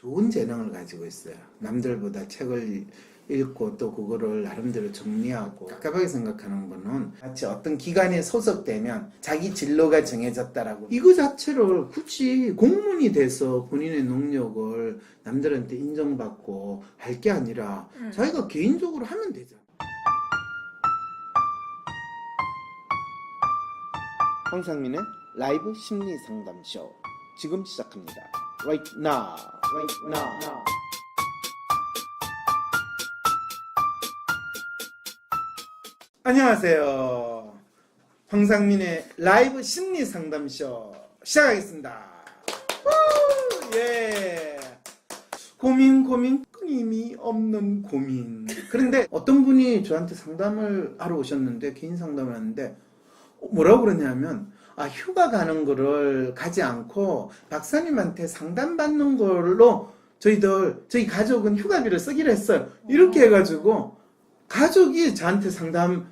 좋은 재능을 가지고 있어요. 남들보다 책을 읽고 또 그거를 나름대로 정리하고 깝깝하게 생각하는 분은 마치 어떤 기관에 소속되면 자기 진로가 정해졌다라고 이거 자체를 굳이 공무원이 돼서 본인의 능력을 남들한테 인정받고 할 게 아니라 음. 자기가 개인적으로 하면 되잖아. 황상민의 라이브 심리 상담 쇼 지금 시작합니다. Right now, 안녕하세요. 황상민의 라이브 심리 상담 쇼 시작하겠습니다. 우, 예. 고민 고민 끊임이 없는 고민. 그런데 어떤 분이 저한테 상담을 하러 오셨는데 개인 상담을 하는데 어, 뭐라고 그러냐면 아 휴가 가는 거를 가지 않고 박사님한테 상담받는 걸로 저희들 저희 가족은 휴가비를 쓰기로 했어요. 이렇게 해가지고 가족이 저한테 상담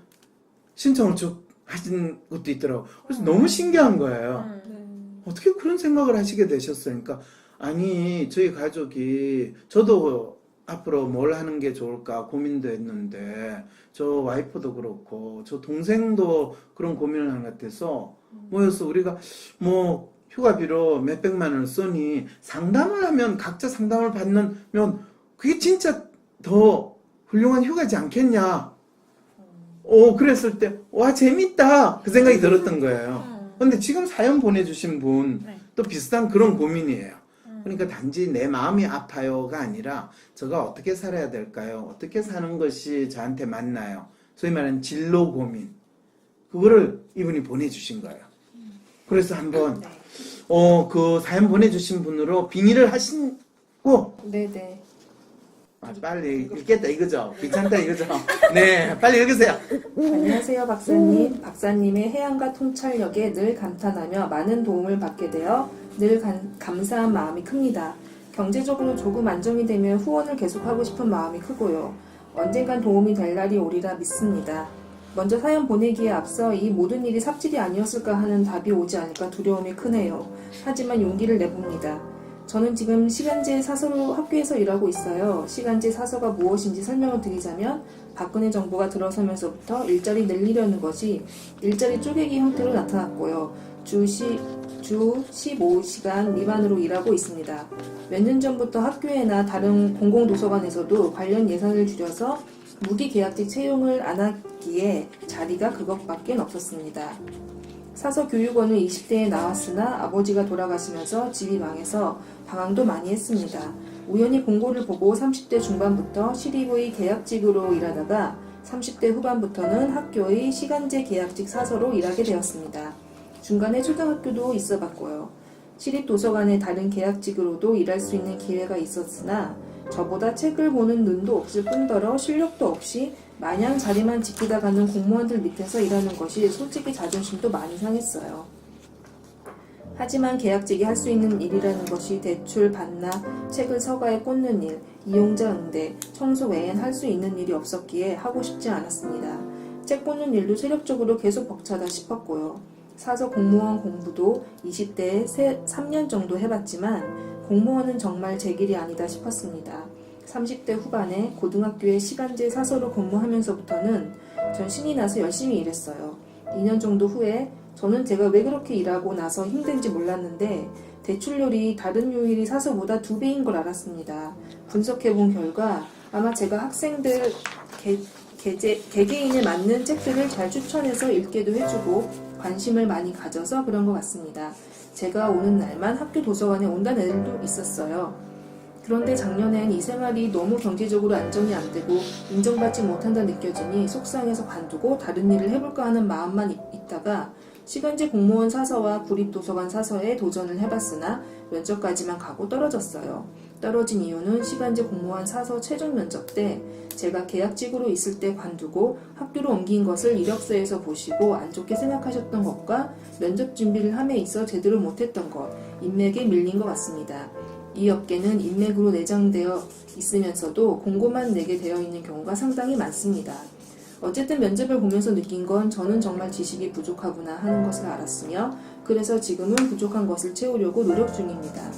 신청을 쭉 하신 것도 있더라고. 그래서 너무 신기한 거예요. 음. 어떻게 그런 생각을 하시게 되셨어요? 그러니까 아니 저희 가족이 저도 앞으로 뭘 하는 게 좋을까 고민도 했는데 저 와이프도 그렇고 저 동생도 그런 고민을 하는 것 같아서 모여서 우리가 뭐 휴가비로 몇백만 원을 쓰니 상담을 하면 각자 상담을 받으면 그게 진짜 더 훌륭한 휴가지 않겠냐 오 그랬을 때 와 재밌다 그 생각이 들었던 거예요 음. 근데 지금 사연 보내주신 분 네. 또 비슷한 그런 고민이에요. 음. 그러니까 단지 내 마음이 아파요가 아니라 제가 어떻게 살아야 될까요? 어떻게 사는 것이 저한테 맞나요? 소위 말하는 진로 고민. 그거를 이분이 보내주신 거예요. 그래서 한번 네. 어, 그 사연 보내주신 분으로 빙의를 하시고 네네. 아, 빨리 읽겠다 이거죠? 괜찮다 이거죠? 네, 빨리 읽으세요. 안녕하세요, 박사님. 박사님의 해안과 통찰력에 늘 감탄하며 많은 도움을 받게 되어 늘 간- 감사한 마음이 큽니다. 경제적으로 조금 안정이 되면 후원을 계속하고 싶은 마음이 크고요. 언젠간 도움이 될 날이 오리라 믿습니다. 먼저 사연 보내기에 앞서 이 모든 일이 삽질이 아니었을까 하는 답이 오지 않을까 두려움이 크네요. 하지만 용기를 내봅니다. 저는 지금 시간제 사서로 학교에서 일하고 있어요. 시간제 사서가 무엇인지 설명을 드리자면 박근혜 정부가 들어서면서부터 일자리 늘리려는 것이 일자리 쪼개기 형태로 나타났고요. 주, 시, 주 15시간 미만으로 일하고 있습니다. 몇 년 전부터 학교에나 다른 공공도서관에서도 관련 예산을 줄여서 무기계약직 채용을 안 하기에 자리가 그것밖에 없었습니다. 사서 교육원을 20대에 나왔으나 아버지가 돌아가시면서 집이 망해서 방황도 많이 했습니다. 우연히 공고를 보고 30대 중반부터 시립의 계약직으로 일하다가 30대 후반부터는 학교의 시간제 계약직 사서로 일하게 되었습니다. 중간에 초등학교도 있어 봤고요. 시립도서관의 다른 계약직으로도 일할 수 있는 기회가 있었으나 저보다 책을 보는 눈도 없을 뿐더러 실력도 없이 마냥 자리만 지키다 가는 공무원들 밑에서 일하는 것이 솔직히 자존심도 많이 상했어요. 하지만 계약직이 할 수 있는 일이라는 것이 대출 받나 책을 서가에 꽂는 일, 이용자 응대, 청소 외엔 할 수 있는 일이 없었기에 하고 싶지 않았습니다. 책 꽂는 일도 체력적으로 계속 벅차다 싶었고요. 사서 공무원 공부도 20대에 3년 정도 해봤지만 공무원은 정말 제 길이 아니다 싶었습니다. 30대 후반에 고등학교의 시간제 사서로 근무하면서부터는 전 신이 나서 열심히 일했어요. 2년 정도 후에 저는 제가 왜 그렇게 일하고 나서 힘든지 몰랐는데 대출률이 다른 요일이 사서보다 두 배인 걸 알았습니다. 분석해 본 결과 아마 제가 학생들 개, 개제, 개개인에 맞는 책들을 잘 추천해서 읽게도 해주고 관심을 많이 가져서 그런 것 같습니다. 제가 오는 날만 학교 도서관에 온다는 애들도 있었어요. 그런데 작년엔 이 생활이 너무 경제적으로 안정이 안 되고 인정받지 못한다 느껴지니 속상해서 관두고 다른 일을 해볼까 하는 마음만 있- 있다가 시간제 공무원 사서와 구립도서관 사서에 도전을 해봤으나 면접까지만 가고 떨어졌어요. 떨어진 이유는 시간제 공무원 사서 최종 면접 때 제가 계약직으로 있을 때 관두고 학교로 옮긴 것을 이력서에서 보시고 안 좋게 생각하셨던 것과 면접 준비를 함에 있어 제대로 못했던 것, 인맥에 밀린 것 같습니다. 이 업계는 인맥으로 내장되어 있으면서도 공고만 내게 되어 있는 경우가 상당히 많습니다. 어쨌든 면접을 보면서 느낀 건 저는 정말 지식이 부족하구나 하는 것을 알았으며 그래서 지금은 부족한 것을 채우려고 노력 중입니다.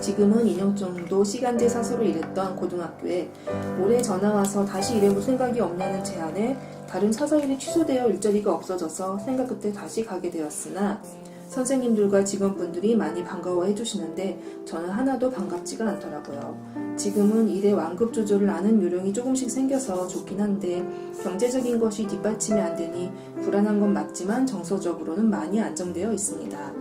지금은 2년 정도 시간제 사서로 일했던 고등학교에 올해 전화 와서 다시 일해볼 생각이 없냐는 제안에 다른 사서 일이 취소되어 일자리가 없어져서 생각 끝에 다시 가게 되었으나 선생님들과 직원분들이 많이 반가워해 주시는데 저는 하나도 반갑지가 않더라고요. 지금은 일의 완급 조절을 아는 요령이 조금씩 생겨서 좋긴 한데 경제적인 것이 뒷받침이 안 되니 불안한 건 맞지만 정서적으로는 많이 안정되어 있습니다.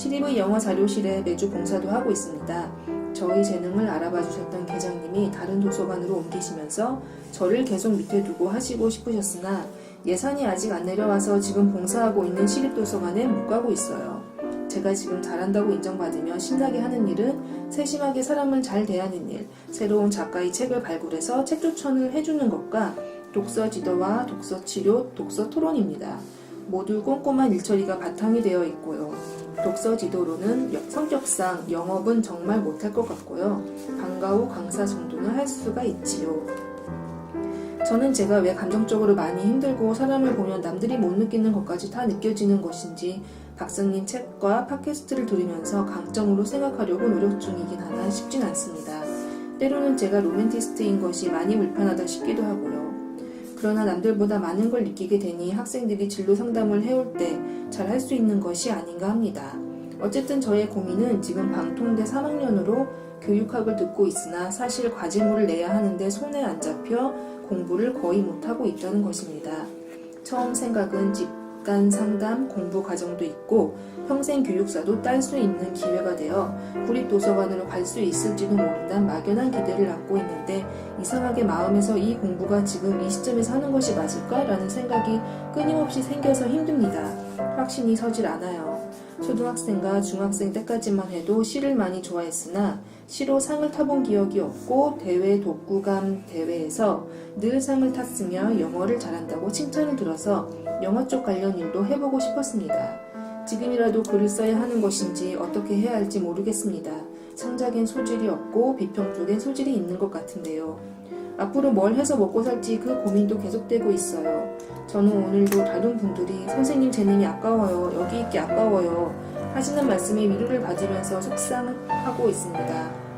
시립의 영어 자료실에 매주 봉사도 하고 있습니다. 저희 재능을 알아봐 주셨던 계장님이 다른 도서관으로 옮기시면서 저를 계속 밑에 두고 하시고 싶으셨으나 예산이 아직 안 내려와서 지금 봉사하고 있는 시립도서관에 못 가고 있어요. 제가 지금 잘한다고 인정받으며 신나게 하는 일은 세심하게 사람을 잘 대하는 일, 새로운 작가의 책을 발굴해서 책 추천을 해주는 것과 독서 지도와 독서 치료, 독서 토론입니다. 모두 꼼꼼한 일처리가 바탕이 되어 있고요. 독서 지도로는 여- 성격상 영업은 정말 못할 것 같고요. 방과 후 강사 정도는 할 수가 있지요. 저는 제가 왜 감정적으로 많이 힘들고 사람을 보면 남들이 못 느끼는 것까지 다 느껴지는 것인지 박사님 책과 팟캐스트를 들으면서 강점으로 생각하려고 노력 중이긴 하나 쉽진 않습니다. 때로는 제가 로맨티스트인 것이 많이 불편하다 싶기도 하고요. 그러나 남들보다 많은 걸 느끼게 되니 학생들이 진로 상담을 해올 때 잘 할 수 있는 것이 아닌가 합니다. 어쨌든 저의 고민은 지금 방통대 3학년으로 교육학을 듣고 있으나 사실 과제물을 내야 하는데 손에 안 잡혀 공부를 거의 못하고 있다는 것입니다. 처음 생각은 집 단 상담, 공부 과정도 있고 평생 교육사도 딸 수 있는 기회가 되어 구립도서관으로 갈 수 있을지도 모른다는 막연한 기대를 안고 있는데 이상하게 마음에서 이 공부가 지금 이 시점에서 하는 것이 맞을까라는 생각이 끊임없이 생겨서 힘듭니다. 확신이 서질 않아요. 초등학생과 중학생 때까지만 해도 시를 많이 좋아했으나 시로 상을 타본 기억이 없고 대회 독후감 대회에서 늘 상을 탔으며 영어를 잘한다고 칭찬을 들어서 영어 쪽 관련 일도 해보고 싶었습니다. 지금이라도 글을 써야 하는 것인지 어떻게 해야 할지 모르겠습니다. 창작엔 소질이 없고 비평 쪽엔 소질이 있는 것 같은데요. 앞으로 뭘 해서 먹고 살지 그 고민도 계속되고 있어요. 저는 오늘도 다른 분들이 선생님 재능이 아까워요. 여기 있기 아까워요. 하시는 말씀에 위로를 받으면서 속상하고 있습니다.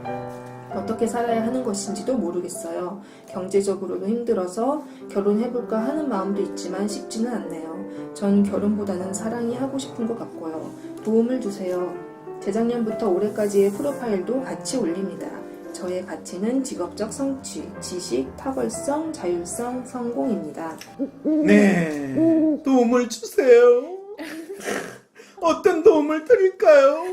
어떻게 살아야 하는 것인지도 모르겠어요. 경제적으로도 힘들어서 결혼해볼까 하는 마음도 있지만 쉽지는 않네요. 전 결혼보다는 사랑이 하고 싶은 것 같고요. 도움을 주세요. 재작년부터 올해까지의 프로파일도 같이 올립니다. 저의 가치는 직업적 성취, 지식, 탁월성, 자율성, 성공입니다. 네, 도움을 주세요. 어떤 도움을 드릴까요?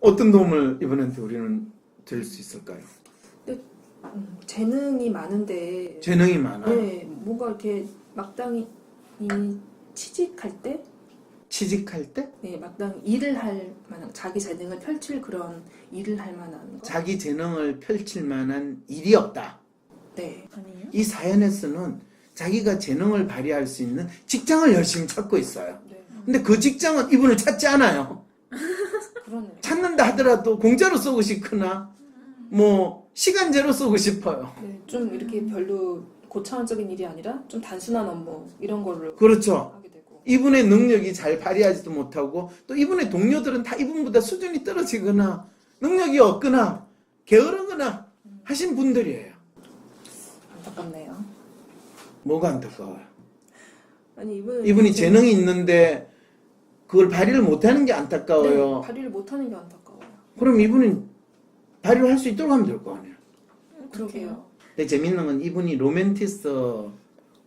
어떤 도움을 이분한테 우리는 드릴 수 있을까요? 음, 재능이 많은데 재능이 많아. 네, 뭔가 이렇게 이 취직할 때 취직할 때 네, 마땅히 일을 할 만한 자기 재능을 펼칠 그런 일을 할 만한 거. 자기 재능을 펼칠 만한 일이 없다. 네. 아니에요? 이 사연에서는 자기가 재능을 발휘할 수 있는 직장을 열심히 찾고 있어요. 네. 근데 그 직장은 이분을 찾지 않아요. 그러네요. 찾는다 하더라도 공짜로 쓰고 싶거나 뭐 시간제로 쓰고 싶어요. 네, 좀 이렇게 별로 고차원적인 일이 아니라 좀 단순한 업무 이런 거를 그렇죠. 하게 되고. 이분의 능력이 잘 발휘하지도 못하고 또 이분의 동료들은 다 이분보다 수준이 떨어지거나 능력이 없거나 게으르거나 하신 분들이에요. 안타깝네요. 뭐가 안타까워요? 아니 이분 이분이 재능이 있는데 그걸 발휘를 못하는 게 안타까워요. 네, 발휘를 못하는 게 안타까워요. 그럼 이분은 발휘를 할 수 있도록 하면 될 거 아니에요. 그러게요. 근데 재밌는 건 이분이 로맨티스트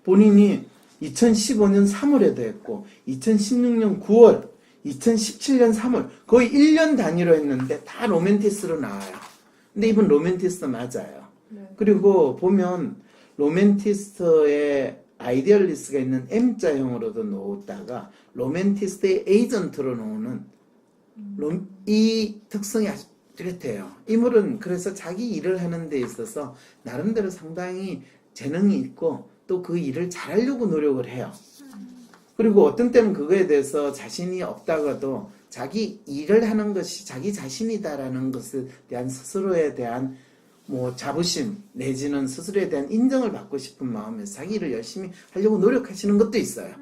본인이 2015년 3월에도 했고 2016년 9월 2017년 3월 거의 1년 단위로 했는데 다 로맨티스트로 나와요. 근데 이분 로맨티스트 맞아요. 네. 그리고 보면 로맨티스트의 아이디얼리스트가 있는 M자형으로도 놓았다가 로맨티스트의 에이전트로 놓는 로- 이 특성이 아주 뚜렷해요. 인물은 그래서 자기 일을 하는 데 있어서 나름대로 상당히 재능이 있고 또 그 일을 잘하려고 노력을 해요. 그리고 어떤 때는 그거에 대해서 자신이 없다가도 자기 일을 하는 것이 자기 자신이다라는 것에 대한 스스로에 대한 뭐 자부심 내지는 스스로에 대한 인정을 받고 싶은 마음에서 자기 일을 열심히 하려고 노력하시는 것도 있어요.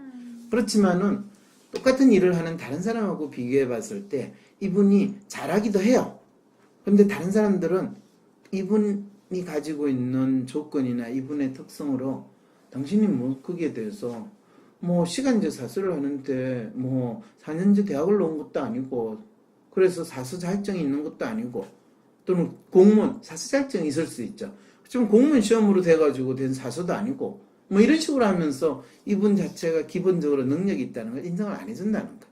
그렇지만은 똑같은 일을 하는 다른 사람하고 비교해 봤을 때 이분이 잘하기도 해요. 근데 다른 사람들은 이분이 가지고 있는 조건이나 이분의 특성으로 당신이 뭐 거기에 대해서 뭐 시간제 사수를 하는데 뭐 4년제 대학을 나온 것도 아니고 그래서 사수 자격증이 있는 것도 아니고 또는 공무원 사수 자격증이 있을 수 있죠. 그렇지만 공무원 시험으로 돼가지고 된 사수도 아니고 뭐 이런 식으로 하면서 이분 자체가 기본적으로 능력이 있다는 걸 인정을 안 해준다는 거.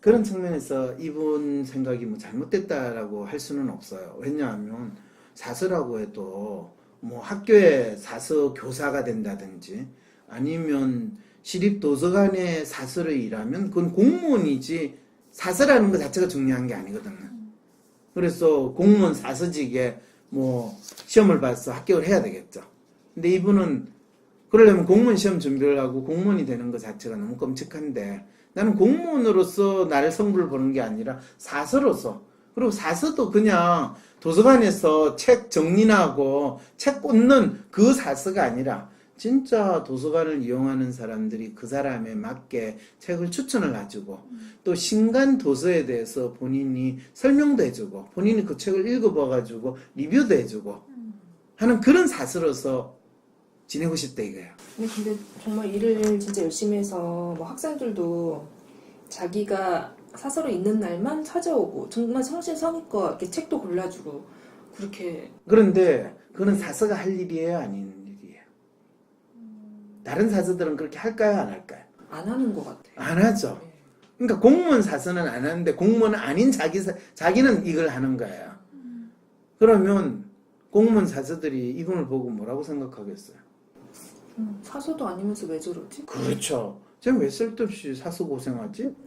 그런 측면에서 이분 생각이 뭐 잘못됐다라고 할 수는 없어요. 왜냐하면 사수라고 해도 뭐 학교에 사수 교사가 된다든지 아니면 시립 도서관에 사수를 일하면 그건 공무원이지 사수라는 것 자체가 중요한 게 아니거든요. 그래서 공무원 사수직에 뭐 시험을 봐서 합격을 해야 되겠죠. 근데 이분은 그러려면 공무원 시험 준비를 하고 공무원이 되는 것 자체가 너무 끔찍한데 나는 공무원으로서 나를 성부를 보는 게 아니라 사서로서 그리고 사서도 그냥 도서관에서 책 정리나 하고 책 꽂는 그 사서가 아니라 진짜 도서관을 이용하는 사람들이 그 사람에 맞게 책을 추천을 해주고 또 신간 도서에 대해서 본인이 설명도 해주고 본인이 그 책을 읽어봐가지고 리뷰도 해주고 하는 그런 사서로서 지내고 싶다 이거야. 근데, 근데 정말 일을 진짜 열심히 해서 뭐 학생들도 자기가 사서로 있는 날만 찾아오고 정말 성실성의껏 이렇게 책도 골라주고 그렇게 그런데 그거는 사서가 할 일이에요, 아닌. 다른 사서들은 그렇게 할까요, 안 할까요? 안 하는 것 같아요. 안 하죠. 그러니까 공무원 사서는 안 하는데 공무원 아닌 자기 사, 자기는 이걸 하는 거예요. 그러면 공무원 사서들이 이분을 보고 뭐라고 생각하겠어요? 음, 사서도 아니면서 왜 저러지? 그렇죠. 쟤는 왜 쓸데없이 사서 고생하지?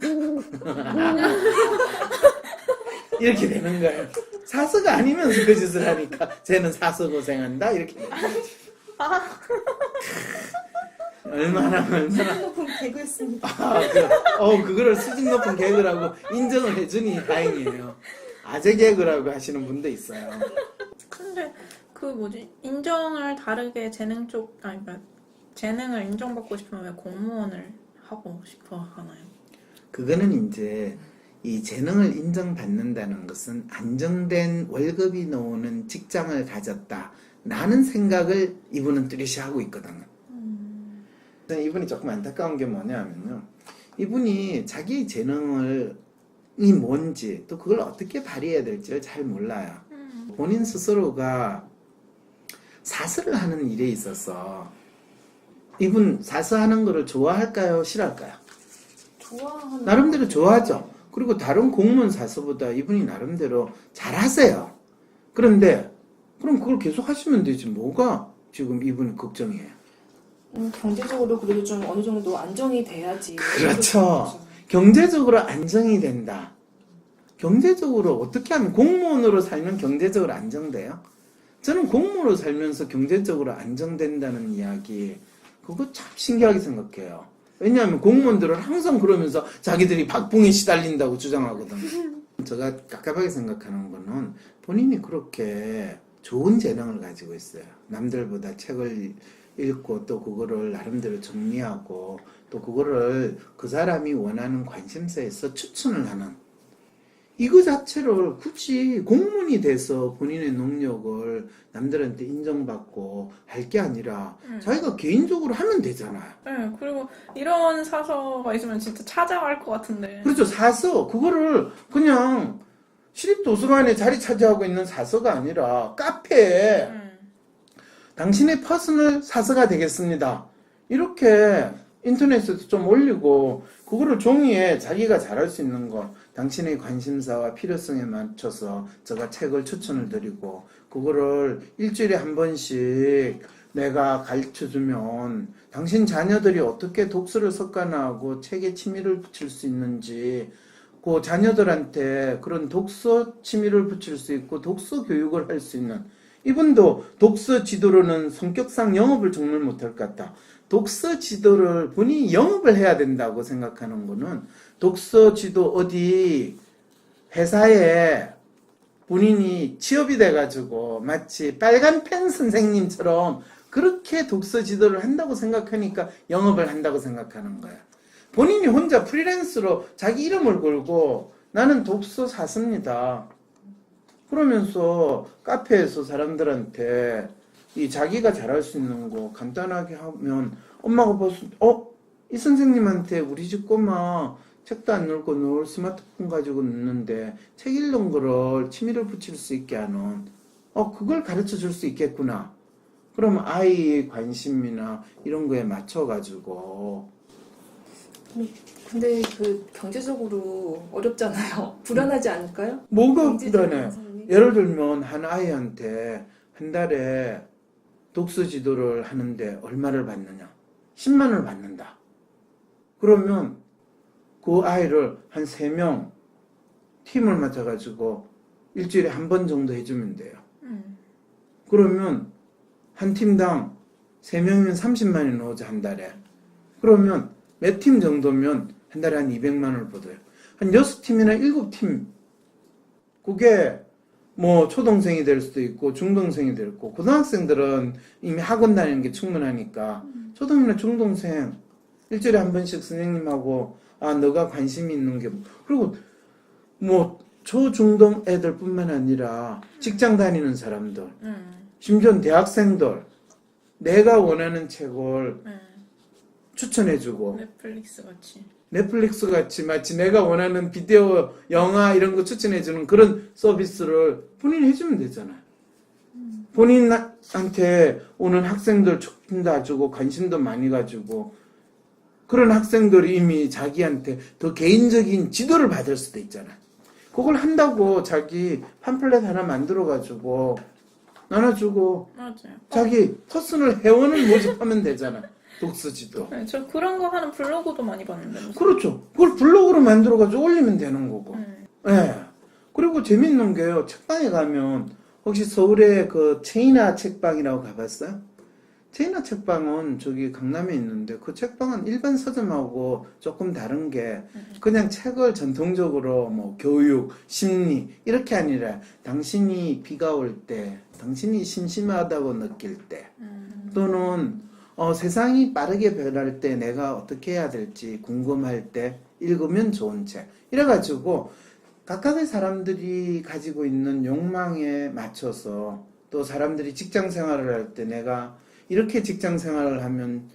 이렇게 되는 거예요. 사서가 아니면서 그 짓을 하니까 쟤는 사서 고생한다 이렇게 거지. 얼마나 얼마나 높은 개그였습니다. 아, 그, 어 그거를 수준 높은 개그라고 인정을 해주니 다행이에요. 아재 개그라고 하시는 분도 있어요. 근데 그 뭐지 인정을 다르게 재능 쪽 아니 그러니까 재능을 인정받고 싶으면 왜 공무원을 하고 싶어 하나요? 그거는 이제 이 재능을 인정받는다는 것은 안정된 월급이 나오는 직장을 가졌다. 라는 생각을 이분은 뚜렷이 하고 있거든요. 저는 이분이 조금 안타까운 게 뭐냐면요. 이분이 자기 재능을 이 뭔지 또 그걸 어떻게 발휘해야 될지를 잘 몰라요. 본인 스스로가 사수를 하는 일에 있어서 이분 사수하는 거를 좋아할까요? 싫어할까요? 좋아하는 나름대로 좋아하죠. 그리고 다른 공무원 사수보다 이분이 나름대로 잘하세요. 그런데 그럼 그걸 계속 하시면 되지 뭐가 지금 이분이 걱정이에요. 음, 경제적으로 그래도 좀 어느 정도 안정이 돼야지. 그렇죠. 경제적으로 안정이 된다. 경제적으로 어떻게 하면 공무원으로 살면 경제적으로 안정돼요? 저는 공무원으로 살면서 경제적으로 안정된다는 이야기 그거 참 신기하게 생각해요. 왜냐하면 공무원들은 항상 그러면서 자기들이 박봉에 시달린다고 주장하거든요. 제가 깝깝하게 생각하는 거는 본인이 그렇게 좋은 재능을 가지고 있어요. 남들보다 책을 읽고 또 그거를 나름대로 정리하고 또 그거를 그 사람이 원하는 관심사에서 추천을 하는 이거 자체를 굳이 공무원이 돼서 본인의 능력을 남들한테 인정받고 할 게 아니라 음. 자기가 개인적으로 하면 되잖아요. 네 그리고 이런 사서가 있으면 진짜 찾아갈 것 같은데 그렇죠. 사서 그거를 그냥 시립 도서관에 자리 차지하고 있는 사서가 아니라 카페에 음. 당신의 퍼스널 사서가 되겠습니다. 이렇게 인터넷에도 좀 올리고 그거를 종이에 자기가 잘할 수 있는 거 당신의 관심사와 필요성에 맞춰서 제가 책을 추천을 드리고 그거를 일주일에 한 번씩 내가 가르쳐 주면 당신 자녀들이 어떻게 독서를 습관화하고 책에 취미를 붙일 수 있는지 그 자녀들한테 그런 독서 취미를 붙일 수 있고 독서 교육을 할 수 있는 이분도 독서 지도로는 성격상 영업을 정말 못할 것 같다. 독서 지도를 본인이 영업을 해야 된다고 생각하는 거는 독서 지도 어디 회사에 본인이 취업이 돼가지고 마치 빨간 펜 선생님처럼 그렇게 독서 지도를 한다고 생각하니까 영업을 한다고 생각하는 거야. 본인이 혼자 프리랜서로 자기 이름을 걸고 나는 독서 사습니다. 그러면서 카페에서 사람들한테 이 자기가 잘할 수 있는 거 간단하게 하면 엄마가 벌써 어? 이 선생님한테 우리 집 꼬마 책도 안 읽고 늘 스마트폰 가지고 있는데 책 읽는 거를 취미를 붙일 수 있게 하는 어 그걸 가르쳐 줄 수 있겠구나. 그럼 아이의 관심이나 이런 거에 맞춰 가지고 근데 그 경제적으로 어렵잖아요. 불안하지 않을까요? 뭐가 불안해? 예를 들면 한 아이한테 한 달에 독서 지도를 하는데 얼마를 받느냐? 10만 원을 받는다. 그러면 그 아이를 한 3명 팀을 맡아가지고 일주일에 한 번 정도 해주면 돼요. 음. 그러면 한 팀당 3명이면 30만 원 넣어줘 한 달에. 그러면 몇 팀 정도면 한 달에 한 200만 원을 벌어요. 한 6팀이나 7팀. 그게 뭐 초동생이 될 수도 있고 중동생이 될 거고 고등학생들은 이미 학원 다니는 게 충분하니까 초등이나 중동생 일주일에 한 번씩 선생님하고 아 너가 관심이 있는 게 뭐- 그리고 뭐 초중동 애들뿐만 아니라 직장 다니는 사람들 음. 심지어 대학생들 내가 원하는 책을 음. 추천해주고 넷플릭스 같이. 넷플릭스 같이 마치 내가 원하는 비디오, 영화 이런 거 추천해주는 그런 서비스를 본인이 해주면 되잖아요. 본인한테 오는 학생들 촉진도 주고 관심도 많이 가지고 그런 학생들이 이미 자기한테 더 개인적인 지도를 받을 수도 있잖아요. 그걸 한다고 자기 팜플렛 하나 만들어가지고 나눠주고 맞아요. 자기 퍼스널 회원을 모집하면 되잖아. 독서 지도. 네, 저 그런 거 하는 블로그도 많이 봤는데. 무슨. 그렇죠. 그걸 블로그로 만들어가지고 올리면 되는 거고. 음. 예. 그리고 재밌는 게요. 책방에 가면 혹시 서울에 그 체이나 책방이라고 가봤어요? 체이나 책방은 저기 강남에 있는데 그 책방은 일반 서점하고 조금 다른 게 그냥 책을 전통적으로 뭐 교육, 심리 이렇게 아니라 당신이 비가 올 때, 당신이 심심하다고 느낄 때 음. 또는 어, 세상이 빠르게 변할 때 내가 어떻게 해야 될지 궁금할 때 읽으면 좋은 책. 이래가지고 각각의 사람들이 가지고 있는 욕망에 맞춰서 또 사람들이 직장 생활을 할 때 내가 이렇게 직장 생활을 하면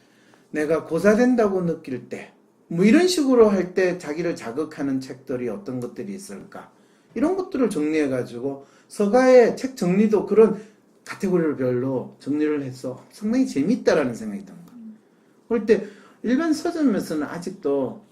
내가 고사된다고 느낄 때 뭐 이런 식으로 할 때 자기를 자극하는 책들이 어떤 것들이 있을까 이런 것들을 정리해가지고 서가의 책 정리도 그런 카테고리를 별로 정리를 해서 상당히 재밌다라는 생각이 든 거예요. 그럴 때 일반 서점에서는 아직도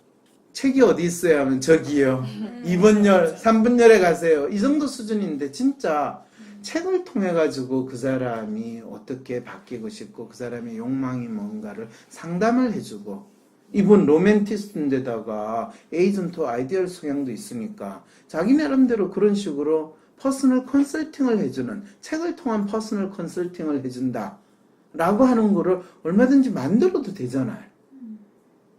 책이 어디 있어야 하면 저기요. 음. 2번 열, 3번 열에 가세요. 이 정도 수준인데 진짜 책을 통해 가지고 그 사람이 어떻게 바뀌고 싶고 그 사람의 욕망이 뭔가를 상담을 해주고 이분 로맨티스트인데다가 에이전트 아이디얼 성향도 있으니까 자기 나름대로 그런 식으로 퍼스널 컨설팅을 해주는 책을 통한 퍼스널 컨설팅을 해준다 라고 하는 거를 얼마든지 만들어도 되잖아요.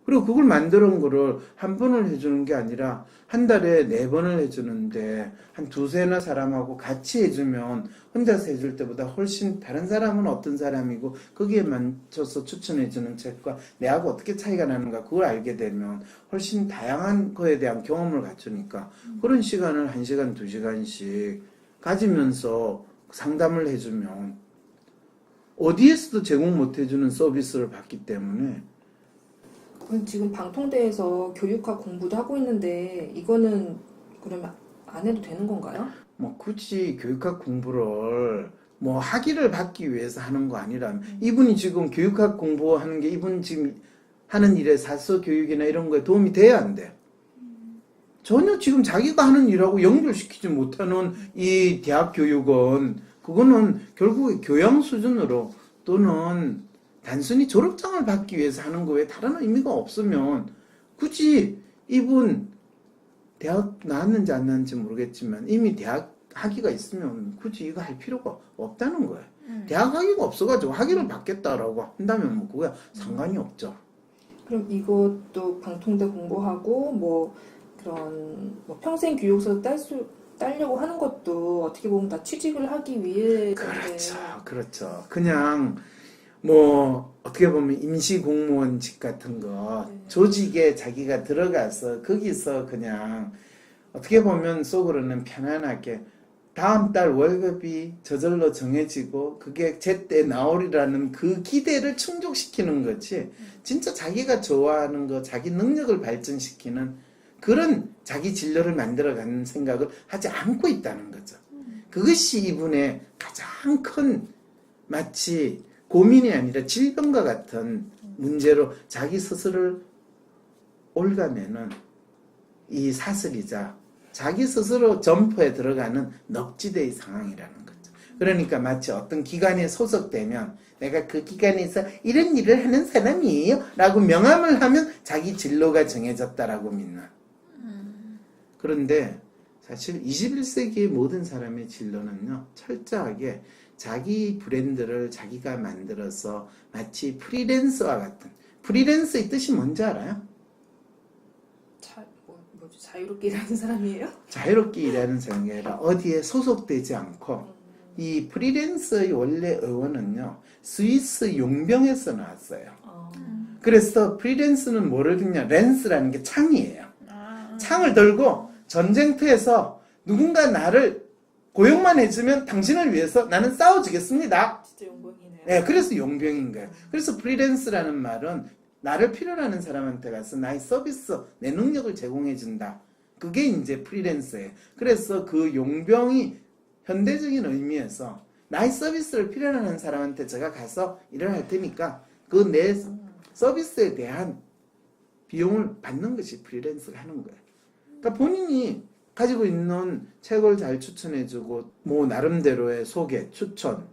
그리고 그걸 만드는 거를 한 번을 해주는 게 아니라 한 달에 네 번을 해주는데 한 두세나 사람하고 같이 해주면 혼자서 해줄 때보다 훨씬 다른 사람은 어떤 사람이고 거기에 맞춰서 추천해주는 책과 내하고 어떻게 차이가 나는가 그걸 알게 되면 훨씬 다양한 거에 대한 경험을 갖추니까 그런 시간을 한 시간 두 시간씩 가지면서 상담을 해주면 어디에서도 제공 못 해주는 서비스를 받기 때문에 지금 방통대에서 교육학 공부도 하고 있는데 이거는 그러면 안 해도 되는 건가요? 뭐 굳이 교육학 공부를 뭐 학위를 받기 위해서 하는 거 아니라 이분이 지금 교육학 공부하는 게 이분 지금 하는 일에 사서 교육이나 이런 거에 도움이 돼야 안 돼. 전혀 지금 자기가 하는 일하고 연결시키지 못하는 이 대학 교육은 그거는 결국에 교양 수준으로 또는 단순히 졸업장을 받기 위해서 하는 거에 다른 의미가 없으면 굳이 이분 대학 나왔는지 안 나왔는지 모르겠지만 이미 대학 학위가 있으면 굳이 이거 할 필요가 없다는 거예요. 음. 대학 학위가 없어가지고 학위를 받겠다라고 한다면 뭐 그거야 상관이 없죠. 그럼 이것도 방통대 공부하고 뭐 그런 뭐 평생 교육서 딸수 따려고 하는 것도 어떻게 보면 다 취직을 하기 위해 그렇죠, 그렇죠. 그냥 뭐 어떻게 보면 임시 공무원직 같은 거 네. 조직에 자기가 들어가서 거기서 그냥 어떻게 보면 속으로는 편안하게 다음 달 월급이 저절로 정해지고 그게 제때 나오리라는 그 기대를 충족시키는 거지 진짜 자기가 좋아하는 거 자기 능력을 발전시키는 그런 자기 진로를 만들어가는 생각을 하지 않고 있다는 거죠. 그것이 이분의 가장 큰 마치 고민이 아니라 질병과 같은 문제로 자기 스스로를 올가매는 이 사슬이자 자기 스스로 점퍼에 들어가는 넉지대의 상황이라는 거죠. 그러니까 마치 어떤 기관에 소속되면 내가 그 기관에서 이런 일을 하는 사람이에요 라고 명함을 하면 자기 진로가 정해졌다라고 믿는 그런데 사실 21세기의 모든 사람의 진로는요, 철저하게 자기 브랜드를 자기가 만들어서 마치 프리랜서와 같은, 프리랜서의 뜻이 뭔지 알아요? 자, 뭐, 뭐지? 자유롭게 일하는 사람이에요? 자유롭게 일하는 사람이 아니라 어디에 소속되지 않고, 이 프리랜서의 원래 어원은요, 스위스 용병에서 나왔어요. 어. 그래서 프리랜서는 뭐를 듣냐? 랜스라는 게 창이에요. 아, 창을 들고 전쟁터에서 누군가 나를 고용만 해주면 당신을 위해서 나는 싸워주겠습니다. 진짜 용병이네요. 네, 그래서 용병인 거예요. 그래서 프리랜스라는 말은 나를 필요로 하는 사람한테 가서 나의 서비스, 내 능력을 제공해준다. 그게 이제 프리랜서예요. 그래서 그 용병이 현대적인 의미에서 나의 서비스를 필요로 하는 사람한테 제가 가서 일을 할 테니까 그 내 서비스에 대한 비용을 받는 것이 프리랜서가 하는 거예요. 그러니까 본인이 가지고 있는 책을 잘 추천해주고 뭐 나름대로의 소개, 추천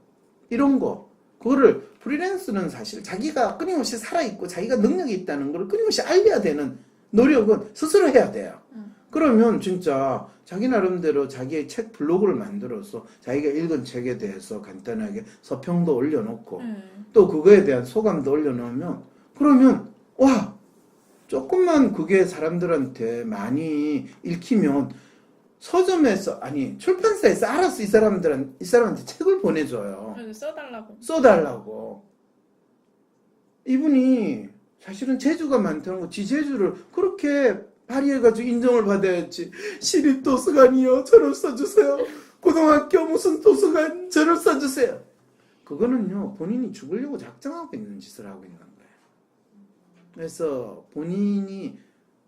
이런 거 그거를 프리랜서는 사실 자기가 끊임없이 살아있고 자기가 능력이 있다는 걸 끊임없이 알려야 되는 노력은 스스로 해야 돼요. 음. 그러면 진짜 자기 나름대로 자기의 책 블로그를 만들어서 자기가 읽은 책에 대해서 간단하게 서평도 올려놓고 음. 또 그거에 대한 소감도 올려놓으면 그러면 와 조금만 그게 사람들한테 많이 읽히면 서점에서 아니 출판사에서 알아서 이 사람들한 이 사람한테 책을 보내줘요. 그래서 써달라고. 써달라고. 이분이 사실은 재주가 많다는 거, 지 재주를 그렇게 발휘해가지고 인정을 받아야지. 시립 도서관이요, 저를 써주세요. 고등학교 무슨 도서관, 저를 써주세요. 그거는요, 본인이 죽으려고 작정하고 있는 짓을 하고 있는 거예요. 그래서 본인이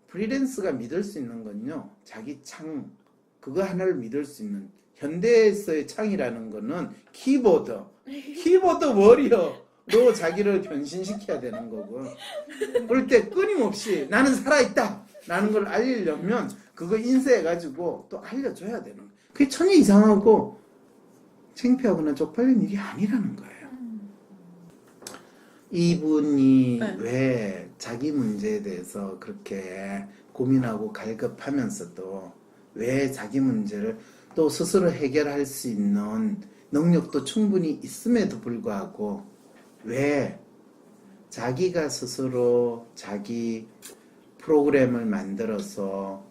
프리랜스가 믿을 수 있는 건요, 자기 창, 그거 하나를 믿을 수 있는 현대에서의 창이라는 거는 키보드, 키보드 워리어로 자기를 변신시켜야 되는 거고. 그럴 때 끊임없이 나는 살아있다. 라는 걸 알리려면 그거 인쇄해가지고 또 알려줘야 되는 거예요 그게 전혀 이상하고 창피하거나 쪽팔린 일이 아니라는 거예요. 이분이 네. 왜 자기 문제에 대해서 그렇게 고민하고 갈급하면서도 왜 자기 문제를 또 스스로 해결할 수 있는 능력도 충분히 있음에도 불구하고 왜 자기가 스스로 자기 프로그램을 만들어서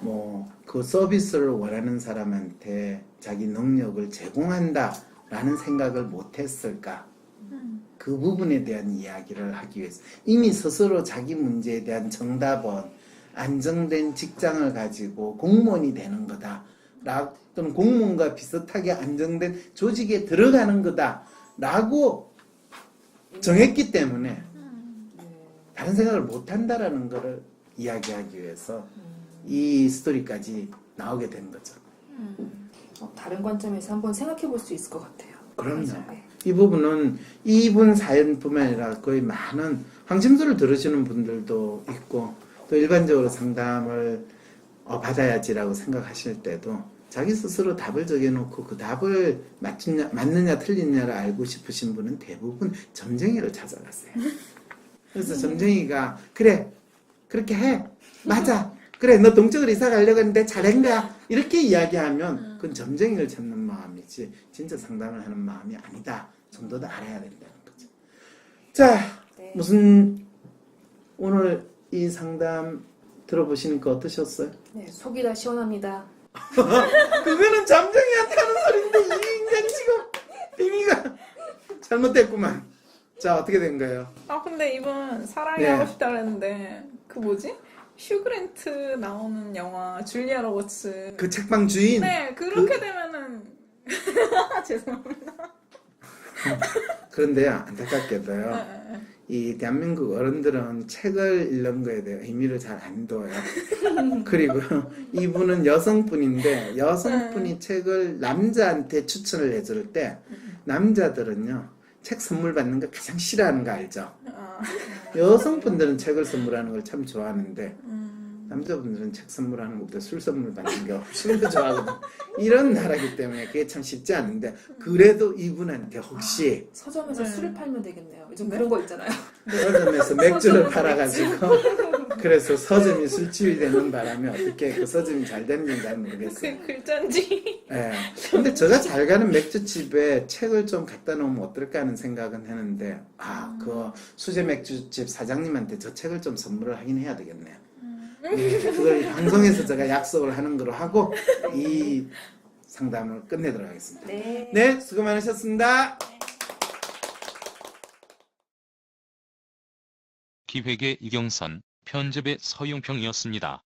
뭐 그 서비스를 원하는 사람한테 자기 능력을 제공한다라는 생각을 못했을까? 그 부분에 대한 이야기를 하기 위해서 이미 스스로 자기 문제에 대한 정답은 안정된 직장을 가지고 공무원이 되는 거다. 라, 또는 공무원과 비슷하게 안정된 조직에 들어가는 거다. 라고 정했기 때문에 네. 다른 생각을 못 한다라는 것을 이야기하기 위해서 이 스토리까지 나오게 된 거죠. 어, 다른 관점에서 한번 생각해 볼 수 있을 것 같아요. 그럼요. 네. 이 부분은 이분 사연뿐만 아니라 거의 많은 황심수를 들으시는 분들도 있고 또 일반적으로 상담을 어, 받아야지라고 생각하실 때도 자기 스스로 답을 정해놓고 그 답을 맞느냐, 맞느냐 틀리느냐를 알고 싶으신 분은 대부분 점쟁이를 찾아가세요. 그래서 점쟁이가 그래 그렇게 해 맞아 그래 너 동쪽으로 이사 가려고 했는데 잘한 거야 이렇게 이야기하면 그건 점쟁이를 찾는 마음이지 진짜 상담을 하는 마음이 아니다 정도도 알아야 된다는 거죠. 자 네. 무슨 오늘 이 상담 들어보시니까 어떠셨어요? 네, 속이 다 시원합니다. 그거는 잠정이한테 하는 소리인데 이 인간 지금 비미가 잘못됐구만. 자 어떻게 된 거예요? 아 근데 이분 사랑이 네. 하고 싶다 그랬는데 그 뭐지? 휴그랜트 나오는 영화 줄리아 로버츠. 그 책방 주인 네 그렇게 되면은 아, 죄송합니다. 그런데요, 안타깝게도요. 네. 이 대한민국 어른들은 책을 읽는 거에 대해 의미를 잘 안 둬요. 그리고 이분은 여성분인데 여성분이 책을 남자한테 추천을 해줄 때 남자들은요 책 선물 받는 거 가장 싫어하는 거 알죠? 아, 여성분들은 책을 선물하는 걸 참 좋아하는데 음, 남자분들은 책 선물하는 것보다 술 선물 받는 게 훨씬 더 좋아하거든. 이런 나라기 때문에 그게 참 쉽지 않은데 그래도 이분한테 혹시 서점에서 네. 술을 팔면 되겠네요. 요즘 그런 거 있잖아요. 서점에서 맥주를 팔아가지고 그래서 서점이 술집이 되는 바람에 어떻게 그 서점이 잘 되는지 잘 모르겠어요. 그 글자인지. 예. 근데 제가 잘 가는 맥주집에 책을 좀 갖다 놓으면 어떨까 하는 생각은 했는데 아, 그 수제 맥주집 사장님한테 저 책을 좀 선물을 하긴 해야 되겠네요. 예, 그걸 방송에서 제가 약속을 하는 거로 하고 이 상담을 끝내도록 하겠습니다. 네. 네, 수고 많으셨습니다. 기획의 이경선, 편집의 서용평이었습니다.